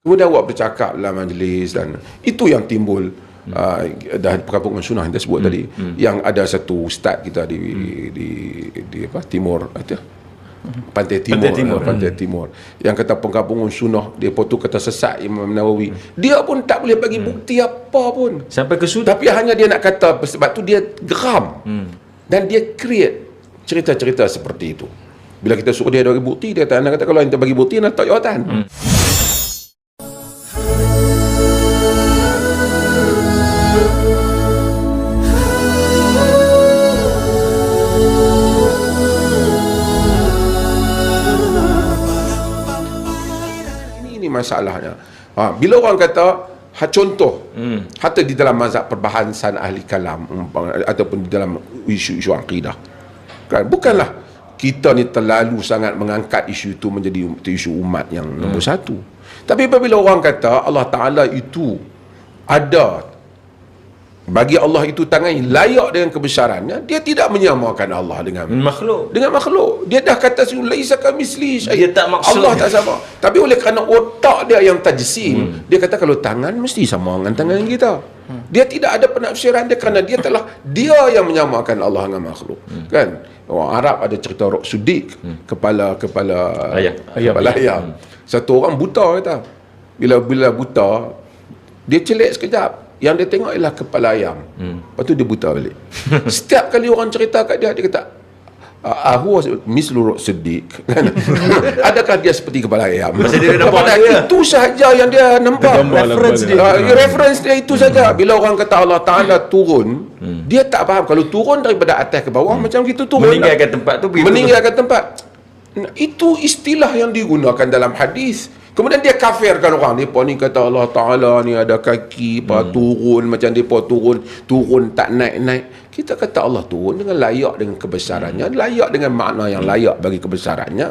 Kemudian awak bercakap dalam majlis dan itu yang timbul hmm. uh, dah perkampungan sunnah yang kita sebut hmm. tadi hmm. yang ada satu ustaz kita di hmm. di, di, di apa timur itu Pantai Timur, Pantai Timur, Pantai hmm. Timur. Yang kata pengkampungan sunnah, dia pun tu kata sesat Imam Nawawi. Hmm. Dia pun tak boleh bagi bukti hmm. apa pun. Sampai ke sudut. Tapi hanya dia nak kata sebab tu dia geram. Hmm. Dan dia create cerita-cerita seperti itu. Bila kita suruh dia bagi bukti, dia kata, kata kalau anda bagi bukti, nak tak jawatan. Hmm. Masalahnya. Ha, bila orang kata ha, contoh hmm. hatta di dalam mazhab perbahasan ahli kalam ataupun di dalam isu-isu akidah. Kan bukanlah kita ni terlalu sangat mengangkat isu itu menjadi isu umat yang nombor hmm. satu. Tapi apabila orang kata Allah Taala itu ada bagi Allah itu tangan layak dengan kebesarannya dia tidak menyamakan Allah dengan makhluk. Dengan makhluk. Dia dah kata laisa kamisli dia tak maksud. Allah tak sama. Tapi oleh kerana otak dia yang tajsim hmm. dia kata kalau tangan mesti sama dengan tangan kita. Hmm. dia tidak ada penafsiran dia kerana dia telah dia yang menyamakan Allah dengan makhluk. Hmm. kan? Orang Arab ada cerita Rok Sudik hmm. kepala kepala ayam kepala ayam hmm. satu orang buta kata. Bila bila buta dia celik sekejap yang dia tengok ialah kepala ayam. Hmm. Lepas tu dia buta balik. Setiap kali orang cerita kat dia, dia kata, Ahu mislu sedik kan? Adakah dia seperti kepala ayam? Masa dia nampak dia. Itu sahaja yang dia nampak. Reference dia. Uh, reference dia itu saja. Bila orang kata Allah Ta'ala turun, hmm. dia tak faham. Kalau turun daripada atas ke bawah, hmm. macam gitu turun. Meninggalkan tempat tu. Meninggalkan tempat. Itu istilah yang digunakan dalam hadis. Kemudian dia kafirkan orang. Dia ni kata Allah Ta'ala ni ada kaki, apa, hmm. turun macam dia turun, turun tak naik-naik. Kita kata Allah turun dengan layak dengan kebesarannya, hmm. layak dengan makna yang layak bagi kebesarannya.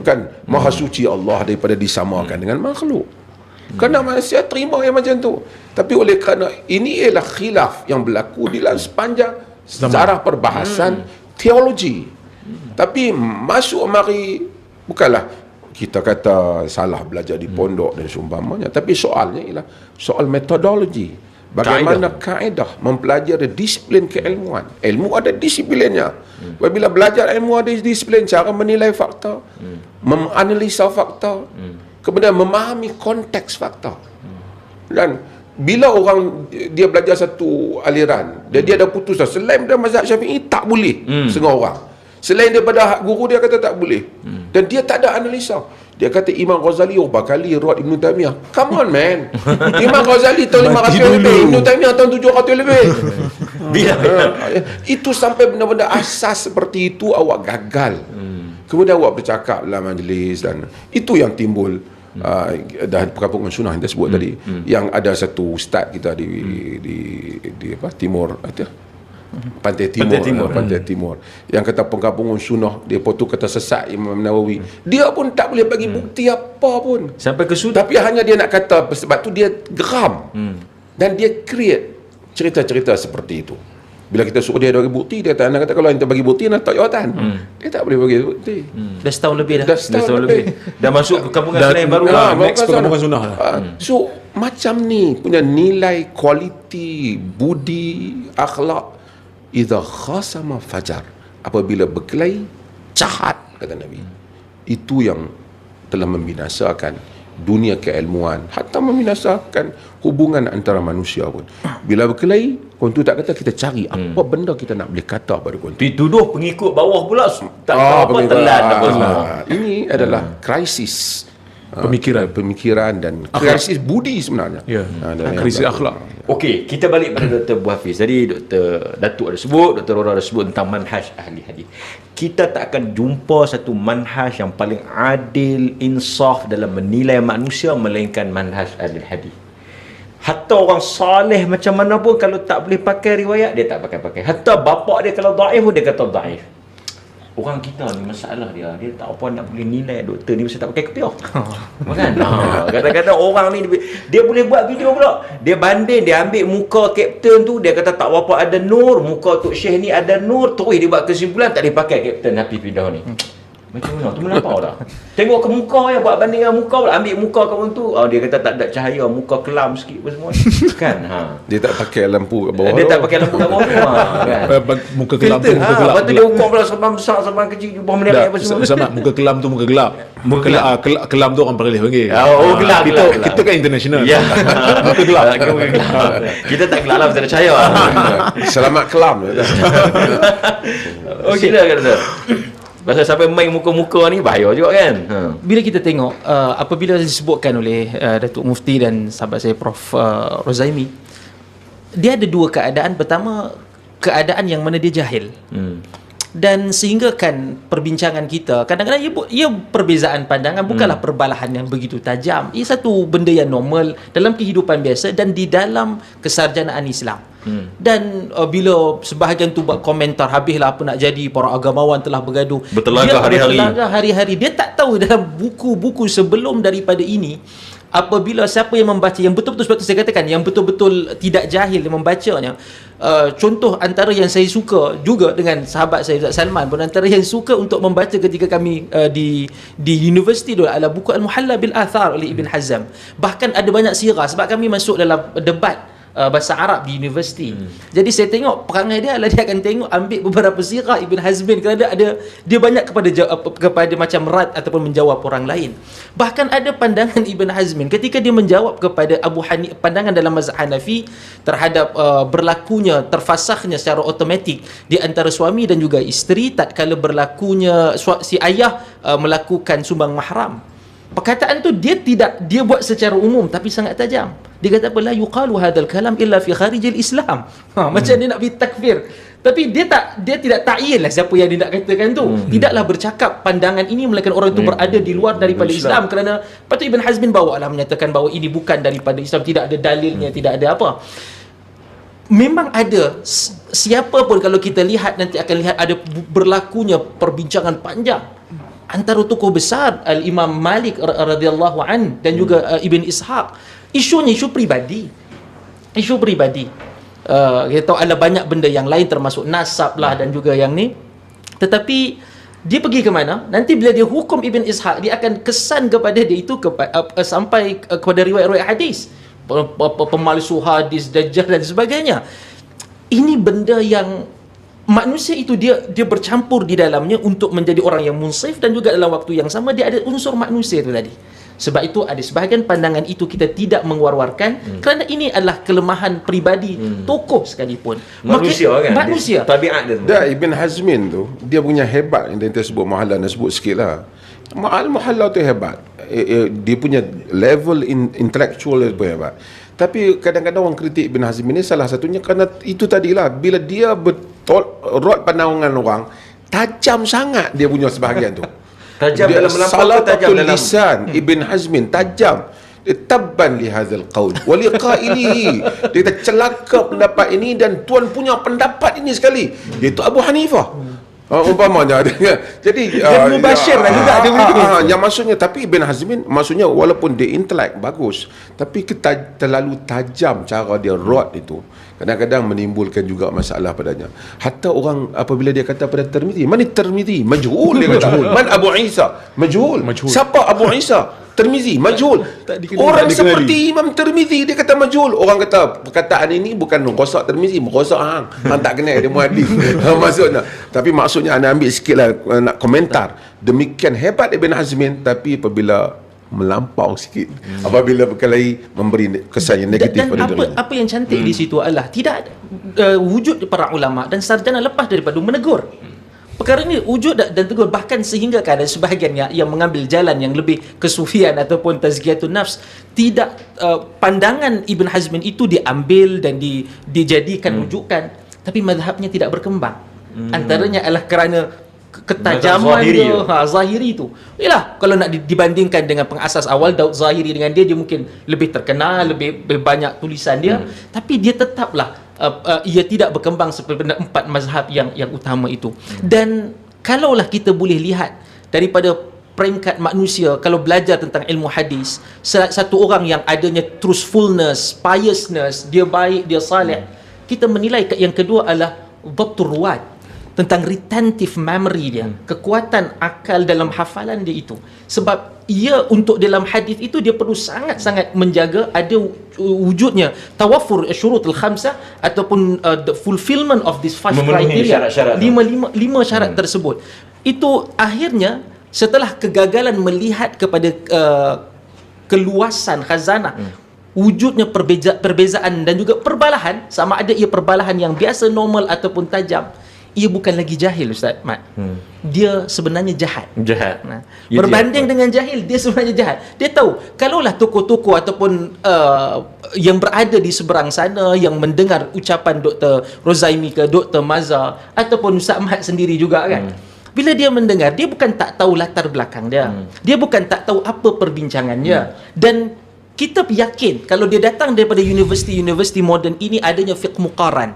Kan? Maha hmm. suci Allah daripada disamakan hmm. dengan makhluk. Hmm. Kerana manusia terima yang macam tu. Tapi oleh kerana ini ialah khilaf yang berlaku di dalam sepanjang sejarah perbahasan hmm. teologi. Hmm. Tapi masuk mari bukanlah kita kata salah belajar di pondok dan seumpamanya tapi soalnya ialah soal metodologi bagaimana kaedah, mempelajari disiplin keilmuan ilmu ada disiplinnya hmm. bila belajar ilmu ada disiplin cara menilai fakta hmm. menganalisa fakta hmm. kemudian memahami konteks fakta hmm. dan bila orang dia belajar satu aliran dan hmm. dia ada putusan selain dia mazhab syafi'i tak boleh hmm. setengah orang Selain daripada guru dia kata tak boleh. Hmm. Dan dia tak ada analisa. Dia kata Imam Ghazali oh bakali Rod Ibn Taymiyah. Come on man. Imam Ghazali tahun 500 lebih. Ibn Taymiyah tahun 700 lebih. Biar. itu sampai benda-benda asas seperti itu awak gagal. Hmm. Kemudian awak bercakap dalam majlis dan itu yang timbul. Hmm. Uh, dah perkampungan sunnah yang kita sebut hmm. tadi hmm. yang ada satu ustaz kita di hmm. di, di, di apa timur itu Pantai Timur, Pantai Timur, hmm. Pantai Timur. Yang kata pengkampungan sunnah, dia pun tu kata sesat Imam Nawawi. Hmm. Dia pun tak boleh bagi hmm. bukti apa pun. Sampai ke sudut. Tapi hanya dia nak kata sebab tu dia geram. Hmm. Dan dia create cerita-cerita seperti itu. Bila kita suruh dia bagi bukti, dia kata, kata kalau anda bagi bukti, nak tak jawatan. Hmm. Dia tak boleh bagi bukti. Hmm. Dah setahun lebih dah. Dah setahun, dah setahun lebih. lebih. dah masuk ke kampungan lain baru. Lah. Next perkampungan sunnah lah. Hmm. So, macam ni punya nilai kualiti, budi, akhlak idza khasama fajar. Apabila berkelahi jahat kata nabi. Itu yang telah membinasakan dunia keilmuan hatta membinasakan hubungan antara manusia pun. Bila berkelahi kontu tak kata kita cari hmm. apa benda kita nak boleh kata pada kontu dituduh pengikut bawah pula. Tak ah, apa telan apa ah, ini adalah hmm. krisis pemikiran pemikiran dan krisis budi sebenarnya ya yeah. krisis akhlak okey kita balik pada Dr. Bu Hafiz tadi Dr. Datuk ada sebut Dr. Rora ada sebut tentang manhaj ahli hadis kita tak akan jumpa satu manhaj yang paling adil insaf dalam menilai manusia melainkan manhaj ahli hadis Hatta orang saleh macam mana pun kalau tak boleh pakai riwayat dia tak pakai-pakai. Hatta bapak dia kalau daif pun dia kata daif orang kita ni masalah dia. Dia tak apa nak boleh nilai doktor ni mesti tak pakai kepiah kan? Ha, kadang-kadang orang ni dia boleh buat video pula. Dia banding dia ambil muka kapten tu dia kata tak apa ada nur muka tok syekh ni ada nur. Terus dia buat kesimpulan tak boleh pakai kapten Hafiz Fidah ni Macam mana? Tu melampau dah. Tengok ke muka ya, buat banding muka pula. Ambil muka kamu tu. Oh, dia kata tak ada cahaya, muka kelam sikit apa semua. kan? Ha. Dia tak pakai lampu kat bawah. Dia tak pakai lampu kat bawah. Ha, kan? Eh, Muka kelam tu muka ha, gelap. Lepas tu dia ukur pula sebab besar, sebab kecil, bawah menerai apa semua. sama muka kelam tu muka gelap. Muka gelap. kelam, kelam, kelam tu orang Perlis panggil. Oh, oh, gelap, kita, gelap. Kita kan international. Ya. Muka gelap. Muka gelap. Kita tak gelap lah, kita ada cahaya. Selamat kelam. Oh, silakan Ustaz. Pasal sampai main muka-muka ni bahaya juga kan. Ha. bila kita tengok uh, apabila disebutkan oleh uh, Datuk Mufti dan sahabat saya Prof uh, Rozaimi dia ada dua keadaan pertama keadaan yang mana dia jahil Hmm. Dan sehingga kan perbincangan kita kadang-kadang ia, ia perbezaan pandangan bukanlah perbalahan yang begitu tajam. Ia satu benda yang normal dalam kehidupan biasa dan di dalam kesarjanaan Islam. Hmm. dan uh, bila sebahagian tu buat komentar habislah apa nak jadi para agamawan telah bergaduh. Bertelagah Dia hari-hari. bertelagah hari-hari. Dia tak tahu dalam buku-buku sebelum daripada ini apabila siapa yang membaca yang betul-betul sebab tu saya katakan yang betul-betul tidak jahil yang membacanya uh, contoh antara yang saya suka juga dengan sahabat saya Ustaz Salman pun antara yang suka untuk membaca ketika kami uh, di di universiti dulu adalah buku Al-Muhalla bil Athar oleh Ibn Hazm. Bahkan ada banyak sirah sebab kami masuk dalam debat uh, bahasa Arab di universiti. Hmm. Jadi saya tengok perangai dia adalah dia akan tengok ambil beberapa sirah Ibn Hazmin kerana ada dia banyak kepada kepada macam rad ataupun menjawab orang lain. Bahkan ada pandangan Ibn Hazmin ketika dia menjawab kepada Abu Hanif pandangan dalam mazhab Hanafi terhadap uh, berlakunya terfasahnya secara automatik di antara suami dan juga isteri tatkala berlakunya si ayah uh, melakukan sumbang mahram. Perkataan tu dia tidak dia buat secara umum tapi sangat tajam. Dia kata apa la yuqalu hadzal kalam illa fi kharijil Islam. Ha, macam dia nak pergi takfir. Tapi dia tak dia tidak ta'yin lah siapa yang dia nak katakan tu. Hmm. Tidaklah bercakap pandangan ini melainkan orang itu berada di luar daripada Islam, kerana patut Ibn Hazmin bawa lah menyatakan bahawa ini bukan daripada Islam, tidak ada dalilnya, tidak ada apa. Memang ada siapa pun kalau kita lihat nanti akan lihat ada berlakunya perbincangan panjang antara tokoh besar Al-Imam Malik ra- radhiyallahu an dan juga uh, Ibn Ishaq. Isunya isu peribadi. Isu peribadi. Uh, kita tahu ada banyak benda yang lain termasuk nasab lah dan juga yang ni. Tetapi dia pergi ke mana? Nanti bila dia hukum Ibn Ishaq dia akan kesan kepada dia itu kepa, uh, uh, sampai uh, kepada riwayat-riwayat hadis. Pe- pe- pe- pemalsu hadis dajjal dan sebagainya. Ini benda yang manusia itu dia dia bercampur di dalamnya untuk menjadi orang yang munsif dan juga dalam waktu yang sama dia ada unsur manusia itu tadi sebab itu ada sebahagian pandangan itu kita tidak mengeluarkan hmm. kerana ini adalah kelemahan peribadi hmm. tokoh sekalipun Manusia Maka- kan? manusia Tabiat dia. Dah Ibn Hazmin tu Dia punya hebat Yang dia sebut Muhalla Nak sebut sikit lah Al Muhalla tu hebat eh, eh, Dia punya level in, intellectual dia pun hebat Tapi kadang-kadang orang kritik Ibn Hazmin ni Salah satunya Kerana itu tadilah Bila dia betul Rod pandangan orang Tajam sangat Dia punya sebahagian tu. Tajam dia dalam melampau salah tajam dalam- lisan Ibn Hazmin tajam. Tabban li hadzal qaul. Wa liqaili dia kata celaka pendapat ini dan tuan punya pendapat ini sekali. Iaitu Abu Hanifah. Uh, umpamanya jadi Dia mubashir lah juga, dia begitu. ah, ah, yang maksudnya tapi Ibn Hazmin maksudnya walaupun dia intelek bagus tapi kita terlalu tajam cara dia rod itu kadang-kadang menimbulkan juga masalah padanya. Hatta orang apabila dia kata pada Tirmizi mana Tirmizi majhul dia kata. Man Abu Isa majhul. Majhul. siapa Abu Isa? Tirmizi majhul. Tak dikenali, orang tak seperti Imam Tirmizi dia kata majhul. Orang kata perkataan ini bukan rosak Tirmizi merosak hang. Hang tak kenal dia muadil. Ha, maksudnya. Tapi maksudnya anda ambil sikit lah uh, nak komentar. Demikian hebat Ibn Hazmin tapi apabila melampau sikit. Apabila berkelahi memberi kesan yang dan, negatif dan pada apa dirinya. apa yang cantik hmm. di situ adalah tidak uh, wujud para ulama dan sarjana lepas daripada menegur. Perkara ini wujud dan dan tegur. Bahkan sehingga kan ada sebahagian yang, yang mengambil jalan yang lebih kesufian ataupun tazkiyatun nafs. Tidak uh, pandangan Ibn Hazmin itu diambil dan di, dijadikan hmm. rujukan tapi mazhabnya tidak berkembang. Hmm. antaranya adalah kerana ke- ketajaman Zahiri dia, ha, Zahiri tu. Yalah kalau nak di- dibandingkan dengan pengasas awal Daud Zahiri dengan dia dia mungkin lebih terkenal lebih, lebih banyak tulisan dia. Hmm. tapi dia tetaplah uh, uh, ia tidak berkembang seperti empat mazhab yang yang utama itu. Hmm. dan kalaulah kita boleh lihat daripada peringkat manusia kalau belajar tentang ilmu hadis sa- satu orang yang adanya truthfulness piousness dia baik dia saleh hmm. kita menilai yang kedua adalah dhabtur ruwat tentang retentive memory dia, kekuatan akal dalam hafalan dia itu. Sebab ia untuk dalam hadis itu dia perlu sangat-sangat menjaga ada wujudnya tawafur syurutul khamsah ataupun uh, the fulfillment of this five Memenuhi criteria syarat-syarat lima lima lima syarat hmm. tersebut itu akhirnya setelah kegagalan melihat kepada uh, keluasan khazanah hmm. wujudnya perbeza, perbezaan dan juga perbalahan sama ada ia perbalahan yang biasa normal ataupun tajam ia bukan lagi jahil Ustaz Mat. Hmm. Dia sebenarnya jahat. Jahat. Nah, Ya, berbanding dia- dengan jahil dia sebenarnya jahat. Dia tahu kalaulah tokoh-tokoh ataupun uh, yang berada di seberang sana yang mendengar ucapan Dr. Rozaimi ke Dr. Maza ataupun Ustaz Mat sendiri juga kan. Hmm. Bila dia mendengar dia bukan tak tahu latar belakang dia. Hmm. Dia bukan tak tahu apa perbincangannya dan kita yakin kalau dia datang daripada universiti-universiti moden ini adanya fiqh muqaran.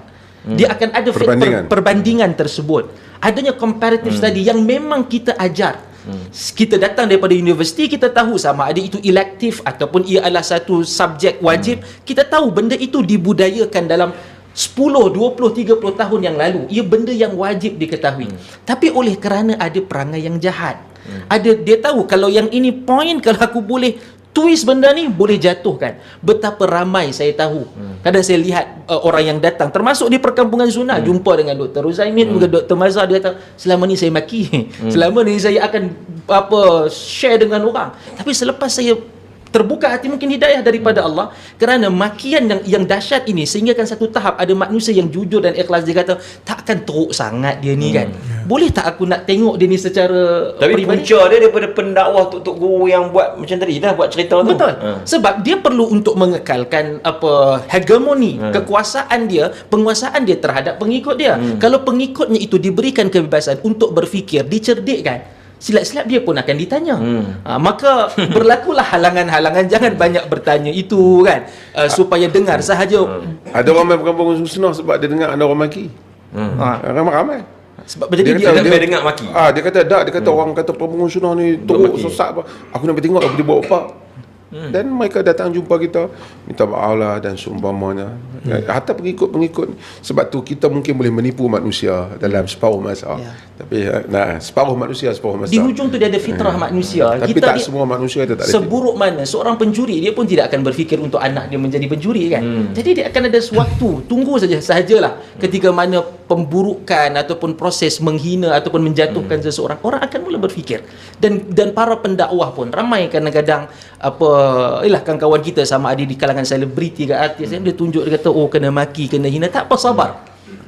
Dia akan ada Perbandingan. per, perbandingan tersebut. Adanya comparative Hmm. study yang memang kita ajar. Kita datang daripada universiti, kita tahu sama ada itu elektif ataupun ia adalah satu subjek wajib. Hmm. Kita tahu benda itu dibudayakan dalam 10, 20, 30 tahun yang lalu. Ia benda yang wajib diketahui. Hmm. Tapi oleh kerana ada perangai yang jahat. Ada dia tahu kalau yang ini point kalau aku boleh twist benda ni boleh jatuhkan. Betapa ramai saya tahu. Kadang saya lihat uh, orang yang datang termasuk di perkampungan sunnah jumpa dengan Dr. Ruzaimin juga Dr. Mazhar dia kata selama ni saya maki. Selama ni saya akan apa share dengan orang. Tapi selepas saya terbuka hati mungkin hidayah daripada Allah kerana makian yang yang dahsyat ini sehinggakan satu tahap ada manusia yang jujur dan ikhlas dia kata takkan teruk sangat dia ni kan boleh tak aku nak tengok dia ni secara Tapi punca dia daripada pendakwah tok-tok guru yang buat macam tadi dah buat cerita tu. Betul. Ha. Sebab dia perlu untuk mengekalkan apa hegemoni, Ha. kekuasaan dia, penguasaan dia terhadap pengikut dia. Hmm. Kalau pengikutnya itu diberikan kebebasan untuk berfikir, dicerdikkan, silap-silap dia pun akan ditanya. Hmm. Ha, maka berlakulah halangan-halangan jangan banyak bertanya itu kan uh, supaya dengar sahaja. Hmm. Ada orang main perkampungan sunnah sebab dia dengar ada orang maki. Ha, Ramai-ramai. Sebab jadi dia, kata- dia dengar maki. Ah, dia kata tak, dia kata orang kata perkampungan sunnah ni teruk sesat apa. Aku nak pergi tengok apa dia buat apa. Hmm. Dan mereka datang jumpa kita minta maaf lah dan seumpamanya. Hmm. Hatta pengikut-pengikut sebab tu kita mungkin boleh menipu manusia dalam separuh masa. Ya. Tapi eh, nah, separuh manusia separuh masa. di hujung tu dia ada fitrah manusia. Tapi kita tak ni- semua manusia itu tak ada. Seburuk mana seorang pencuri dia pun tidak akan berfikir untuk anak dia menjadi pencuri kan. Hmm. Jadi dia akan ada sewaktu tunggu saja sahajalah ketika mana pemburukan ataupun proses menghina ataupun menjatuhkan Hmm. seseorang orang akan mula berfikir. Dan dan para pendakwah pun ramai kadang-kadang apa ialah kawan-kawan kita sama ada di kalangan selebriti ke artis Hmm. dia tunjuk dia kata oh kena maki kena hina tak apa sabar.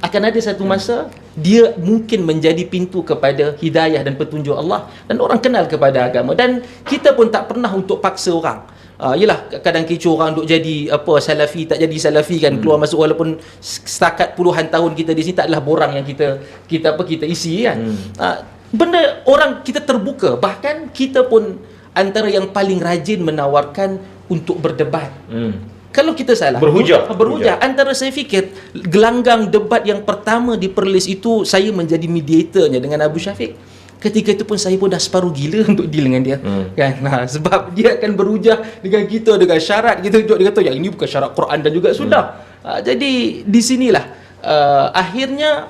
Akan ada satu masa dia mungkin menjadi pintu kepada hidayah dan petunjuk Allah dan orang kenal kepada agama dan kita pun tak pernah untuk paksa orang. Uh, yelah kadang kecoh orang duk jadi apa salafi tak jadi salafi kan keluar masuk walaupun setakat puluhan tahun kita di sini tak adalah borang yang kita kita apa kita isi kan. Uh, benda orang kita terbuka bahkan kita pun antara yang paling rajin menawarkan untuk berdebat. Hmm. Kalau kita salah Berhujah. ber- berhujah antara saya fikir gelanggang debat yang pertama di Perlis itu saya menjadi mediatornya dengan Abu Syafiq ketika itu pun saya pun dah separuh gila untuk deal dengan dia hmm. kan nah, sebab dia akan berhujah dengan kita dengan syarat kita tunjuk dia kata yang ini bukan syarat Quran dan juga sudah hmm. jadi di sinilah uh, akhirnya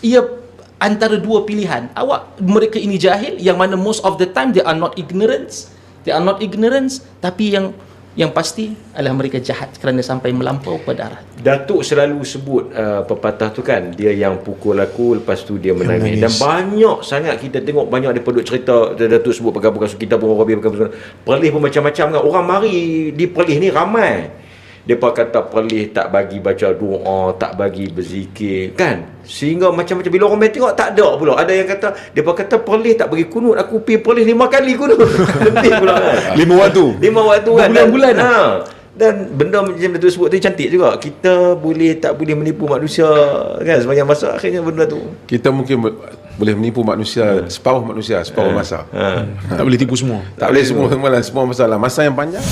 ia antara dua pilihan awak mereka ini jahil yang mana most of the time they are not ignorance they are not ignorance tapi yang yang pasti adalah mereka jahat kerana sampai melampau pada arah Datuk selalu sebut uh, pepatah tu kan dia yang pukul aku lepas tu dia menangis. Dan banyak sangat kita tengok banyak daripada duk cerita Datuk sebut perkara-perkara kita pun orang perkara Perlis pun macam-macam kan. Orang mari di Perlis ni ramai. Depa kata Perlis tak bagi baca doa, tak bagi berzikir kan. Sehingga macam-macam bila orang main tengok tak ada pula. Ada yang kata depa kata Perlis tak bagi kunut, aku pergi Perlis lima kali kunut. Lebih pula kan. Lima waktu. Lima waktu kan Berbulan-bulan dan, ha, dan benda macam Datuk sebut tu cantik juga Kita boleh tak boleh menipu manusia kan Sepanjang masa akhirnya benda tu Kita mungkin bo- boleh menipu manusia separuh manusia separuh masa. ha. Tak boleh tipu semua. Tak boleh semua semua lah semua masalah. Masa yang panjang